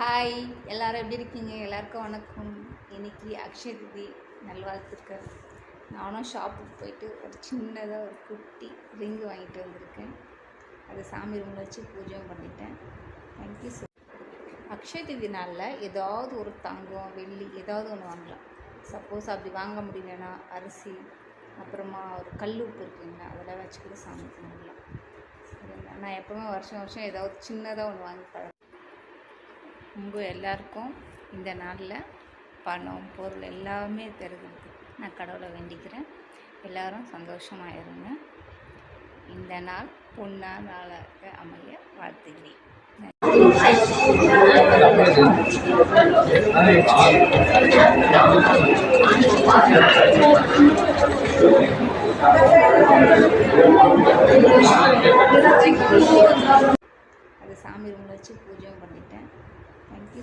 Hi எல்லாரும் எப்படி இருக்கீங்க? எல்லாருக்கும் வணக்கம். இன்னைக்கு அக்ஷய திதி நல்வாழ்த்துக்கள். நானும் ஷாப்புக்கு போயிட்டு ஒரு சின்னதாக ஒரு குட்டி ரிங்கு வாங்கிட்டு வந்திருக்கேன். அதை சாமி ரூமில் வச்சு பூஜையும் பண்ணிட்டேன். தேங்க்யூ ஸோ அக்ஷய திதி நாளில் ஏதாவது ஒரு தங்கம் வெள்ளி ஏதாவது ஒன்று வாங்கலாம். சப்போஸ் அப்படி வாங்க முடியலன்னா அரிசி அப்புறமா ஒரு கல் உப்பு இருக்குங்களா அதெல்லாம் வச்சு கூட சாமி கும்பிடலாம். நான் எப்போவுமே வருஷம் வருஷம் ஏதாவது சின்னதாக ஒன்று வாங்கி பழக்கம் உங்கள் எல்லாருக்கும் இந்த நாளில் பணம் பொருள் எல்லாமே தருகிறது. நான் கடவுளை வேண்டிக்கிறேன். எல்லோரும் சந்தோஷமாக இருங்க. இந்த நாள் பொன்னா நாளாக அமைய வாழ்த்துகிறேன். அது சாமி ரூமில் வச்சு பூஜையும் பண்ணிட்டேன். Thank you